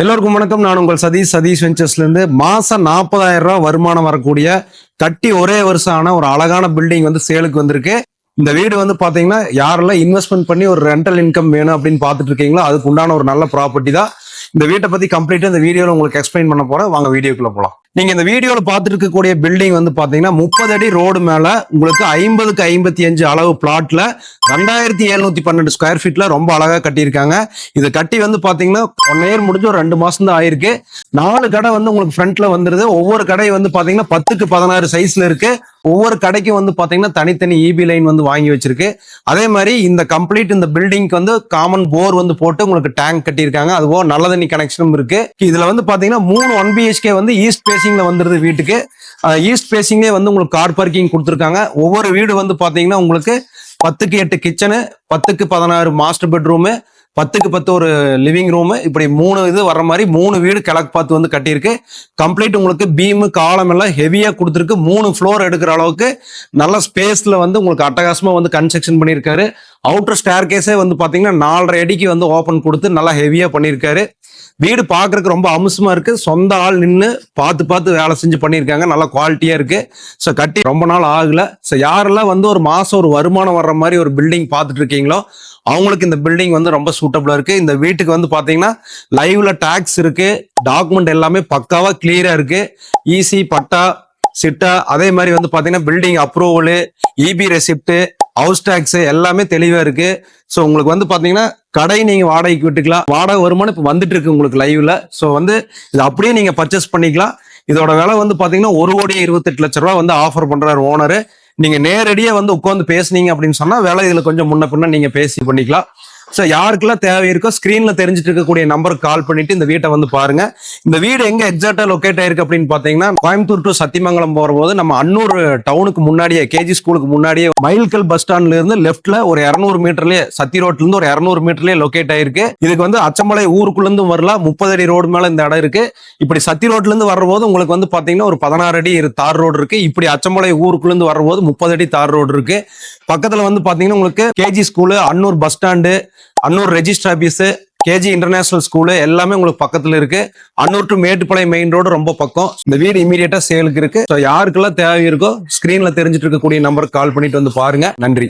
எல்லோருக்கும் வணக்கம். நான் உங்கள் சதீஷ். சதீஷ் வெஞ்சர்ஸ்லேருந்து மாதம் மாசம் நாற்பதாயிரம் ரூபாய் வருமானம் வரக்கூடிய கட்டி ஒரே வருஷம் ஆன ஒரு அழகான பில்டிங் வந்து சேலுக்கு வந்திருக்கு. இந்த வீடு வந்து பாத்தீங்கன்னா யாரெல்லாம் இன்வெஸ்ட்மெண்ட் பண்ணி ஒரு ரெண்டல் இன்கம் வேணும் அப்படின்னு பார்த்துட்டு இருக்கீங்களோ அதுக்கு உண்டான ஒரு நல்ல ப்ராப்பர்ட்டி தான். இந்த வீட்டை பத்தி கம்ப்ளீட்டா இந்த வீடியோல உங்களுக்கு எக்ஸ்பிளைன் பண்ண போறேன். வாங்க வீடியோக்குள்ள போலாம். நீங்க இந்த வீடியோல பார்த்துட்டு இருக்கக்கூடிய பில்டிங் வந்து பாத்தீங்கன்னா முப்பது அடி ரோடு மேல உங்களுக்கு ஐம்பதுக்கு ஐம்பத்தி அஞ்சு அளவு பிளாட்ல ரெண்டாயிரத்தி எழுநூத்தி பன்னெண்டு ஸ்கொயர் ஃபீட்ல ரொம்ப அழகா கட்டியிருக்காங்க. இது கட்டி வந்து பாத்தீங்கன்னா ஒன் இயர் முடிஞ்சு ஒரு ரெண்டு மாசம் தான் ஆயிருக்கு. நாலு கடை வந்து உங்களுக்கு ஃப்ரண்ட்ல வந்துருது. ஒவ்வொரு கடை வந்து பாத்தீங்கன்னா பத்துக்கு பதினாறு சைஸ்ல இருக்கு. ஒவ்வொரு கடைக்கும் வந்து பார்த்தீங்கன்னா தனித்தனி இபி லைன் வந்து வாங்கி வச்சிருக்கு. அதே மாதிரி இந்த கம்ப்ளீட் இந்த பில்டிங்க்கு வந்து காமன் போர் வந்து போட்டு உங்களுக்கு டேங்க் கட்டியிருக்காங்க. அதுபோக நல்ல தண்ணி கனெக்ஷனும் இருக்கு. இதுல வந்து பாத்தீங்கன்னா மூணு ஒன் பிஹெச்கே வந்து ஈஸ்ட் பேசிங்ல வந்துருது வீட்டுக்கு. ஈஸ்ட் பேசிங்லேயே வந்து உங்களுக்கு கார் பார்க்கிங் கொடுத்துருக்காங்க. ஒவ்வொரு வீடு வந்து பாத்தீங்கன்னா உங்களுக்கு பத்துக்கு எட்டு கிச்சனு பத்துக்கு பதினாறு மாஸ்டர் பெட்ரூமு பத்துக்கு பத்து ஒரு லிவிங் ரூமு இப்படி மூணு இது வர்ற மாதிரி மூணு வீடு கிழக்கு பார்த்து வந்து கட்டியிருக்கு. கம்ப்ளீட் உங்களுக்கு பீமு காலம் எல்லாம் ஹெவியாக கொடுத்துருக்கு. மூணு ஃப்ளோர் எடுக்கிற அளவுக்கு நல்ல ஸ்பேஸில் வந்து உங்களுக்கு அட்டகாசமாக வந்து கன்ஸ்ட்ரக்ஷன் பண்ணியிருக்காரு. அவுட்டர் ஸ்டேர் கேஸே வந்து பார்த்தீங்கன்னா நாலரை அடிக்கு வந்து ஓப்பன் கொடுத்து நல்லா ஹெவியாக பண்ணியிருக்காரு. வீடு பார்க்கறதுக்கு ரொம்ப அம்சமாக இருக்குது சொந்த ஆள் நின்று பார்த்து பார்த்து வேலை செஞ்சு பண்ணியிருக்காங்க. நல்லா குவாலிட்டியாக இருக்குது ஸோ கட்டி ரொம்ப நாள் ஆகலை. ஸோ யாரெல்லாம் வந்து ஒரு மாதம் ஒரு வருமானம் வர்ற மாதிரி ஒரு பில்டிங் பார்த்துட்டு இருக்கீங்களோ அவங்களுக்கு இந்த பில்டிங் வந்து ரொம்ப சூட்டபிளா இருக்குது இந்த வீட்டுக்கு வந்து பார்த்தீங்கன்னா லைவில் டேக்ஸ் இருக்குது டாக்குமெண்ட் எல்லாமே பக்காவாக கிளியராக இருக்குது ஈசி பட்டா சிட்டா அதே மாதிரி வந்து பார்த்தீங்கன்னா building approval EB receipt house tax எல்லாமே தெளிவா இருக்கு. ஸோ உங்களுக்கு வந்து பாத்தீங்கன்னா கடை நீங்க வாடகைக்கு விட்டுக்கலாம். வாடகை வருமானம் இப்போ வந்துட்டு இருக்கு உங்களுக்கு லைவ்ல ஸோ வந்து இது அப்படியே நீங்க பர்ச்சேஸ் பண்ணிக்கலாம். இதோட விலை வந்து பாத்தீங்கன்னா ஒரு கோடி இருபத்தெட்டு லட்ச ரூபா வந்து ஆஃபர் பண்றாரு ஓனரு நீங்க நேரடியாக வந்து உட்காந்து பேசுனீங்க அப்படின்னு சொன்னா விலை இதுல கொஞ்சம் முன்ன பின்ன நீங்க பேசி பண்ணிக்கலாம். ஸோ யாருக்கெல்லாம் தேவை இருக்கோ ஸ்க்ரீனில் தெரிஞ்சிட்டு இருக்கக்கூடிய நம்பருக்கு கால் பண்ணிட்டு இந்த வீட்டை வந்து பாருங்க. இந்த வீடு எங்க எக்ஸாக்டா லொக்கேட் ஆயிருக்கு அப்படின்னு பாத்தீங்கன்னா கோயம்புத்தூர் டு சத்தியமங்கலம் போகும்போது நம்ம அன்னூர் டவுனுக்கு முன்னாடியே கேஜி ஸ்கூலுக்கு முன்னாடியே மைல்கல் பஸ் ஸ்டாண்ட்ல இருந்து லெஃப்ட்ல ஒரு இரநூறு மீட்டர்லயே சத்தி ரோட்ல இருந்து ஒரு இரநூறு மீட்டர்லயே லொக்கேட் ஆயிருக்கு. இதுக்கு வந்து அச்சமலை ஊருக்குள்ள இருந்து வரலாம். முப்பது அடி ரோடு மேல இந்த இடம் இருக்கு. இப்படி சத்தி ரோட்ல இருந்து வரும்போது உங்களுக்கு வந்து பாத்தீங்கன்னா ஒரு பதினாறு அடி தார் ரோடு இருக்கு. இப்படி அச்சமலை ஊருக்குள்ள இருந்து வரும்போது முப்பது அடி தார் ரோடு இருக்கு. பக்கத்துல வந்து பாத்தீங்கன்னா உங்களுக்கு KG school Annur bus stand Annur register office KG international school எல்லாமே உங்களுக்கு பக்கத்துல இருக்கு. Annur to Mettupalayam main road ரொம்ப பக்கம். இந்த வீடு இமீடியட்டா சேலுக்கு இருக்கு. ஸோ யாருக்கெல்லாம் தேவை இருக்கோ ஸ்கிரீன்ல தெரிஞ்சிட்டு இருக்கக்கூடிய நம்பருக்கு கால் பண்ணிட்டு வந்து பாருங்க. நன்றி.